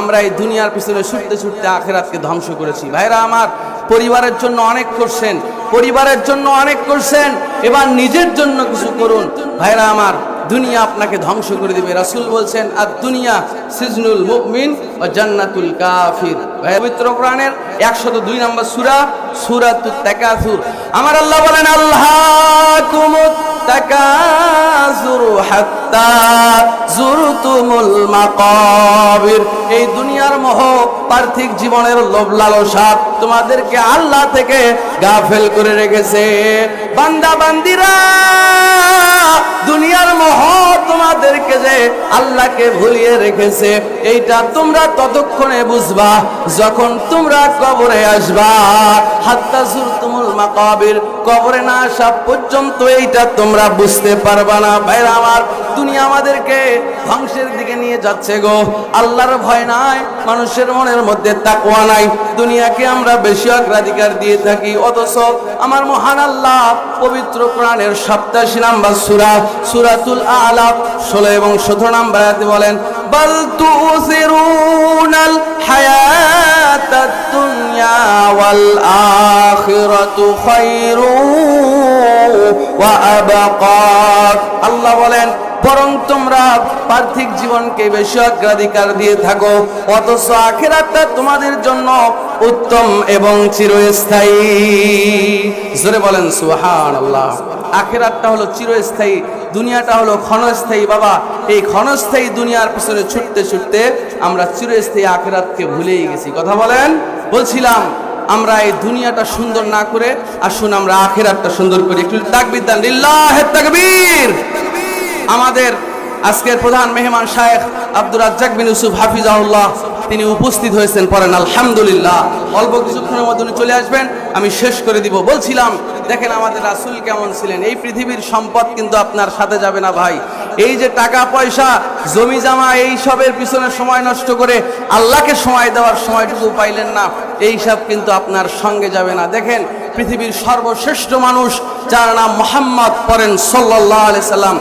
আমরা এই দুনিয়ার পিছনে ছুটতে ছুটতে আখেরাতকে ধ্বংস করেছি। ভাইরা আমার, পরিবারের জন্য অনেক করছেন, পরিবারের জন্য অনেক করছেন, এবার নিজের জন্য কিছু করুন। ভাইরা আমার, দুনিয়া আপনাকে ধ্বংস করে দিবে। রাসূল বলছেন আর দুনিয়া সিজনুল মুমিন ও জান্নাতুল কাফির। ভাই পবিত্র কোরআনের একশত দুই নম্বর সূরা সূরাতুত তাকাসুর। আমার আল্লাহ বলেন, আল্লাহ কুমুত তাকাসুরু হাত্তা জুরতুমুল মাকাবির। এই দুনিয়ার মোহ পার্থিক জীবনের লোভ লালসা তোমাদেরকে আল্লাহ থেকে গাফেল করে রেখেছে। বান্দা বান্দিরা দুনিয়ার মোহ যে আল্লাহকে ভুলিয়ে রেখেছে, এইটা তোমরা ততক্ষণে বুঝবা। যখন তোমরা কবরে আসবা, হাত্তা মাকাবির, কবরে না আসা পর্যন্ত এইটা তোমরা বুঝতে পারবা না। ভাইরা আমার, দুনিয়া আমাদেরকে ধ্বংসের দিকে নিয়ে যাচ্ছে গো। আল্লাহর ভয় নাই, মানুষের মনের মধ্যে তাকওয়া নাই। দুনিয়াকে আমরা বেশি অগ্রাধিকার দিয়ে থাকি। অথচ আমার মহান আল্লাহ পবিত্র কোরআনের সপ্তাশি নাম্বার সূরা, সূরাতুল আলা 16 এবং 17 নাম্বার বলেন, বাল তুসিরুনাল হায়াতাদ দুনিয়া ওয়াল আখিরাতু খায়রুন ওয়া আবকা। আল্লাহ বলেন, বরং তোমরা পার্থিব জীবনকে বেশি অগ্রাধিকার দিয়ে থাকো। অথচ আখেরাতটা তোমাদের জন্য উত্তম এবং চিরস্থায়ী। জোরে বলেন সুহান আল্লাহ আখেরাতটা হলো চিরস্থায়ী, দুনিয়াটা হলো ক্ষণস্থায়ী। বাবা, এই ক্ষণস্থায়ী দুনিয়ার পিছনে ছুটতে ছুটতে আমরা চিরস্থায়ী আখেরাতকে ভুলেই গেছি। কথা বলেন? বলছিলাম, আমরা এই দুনিয়াটা সুন্দর না করে, আসুন আমরা আখেরাতটা সুন্দর করি। একটু তাকবির দান। লিল্লাহে আমাদের আজকের প্রধান মেহমান শায়েখ আব্দুর রাজ্জাক বিন ইউসুফ হাফিজাউল্লাহ তিনি উপস্থিত হয়েছেন, পড়েন, আলহামদুলিল্লাহ। অল্প কিছুক্ষণের মধ্যে উনি চলে আসবেন, আমি শেষ করে দিব। বলছিলাম, দেখেন আমাদের রাসূল কেমন ছিলেন। এই পৃথিবীর সম্পদ কিন্তু আপনার সাথে যাবে না ভাই। এই যে টাকা, পয়সা, জমি, জামা, এই সবের পিছনে সময় নষ্ট করে আল্লাহকে সময় দেওয়ার সময়টুকু পাইলেন না, এই সব কিন্তু আপনার সঙ্গে যাবে না। দেখেন, পৃথিবীর সর্বশ্রেষ্ঠ মানুষ, যার নাম মোহাম্মদ পরেন সাল্লাহ আলি সাল্লাম।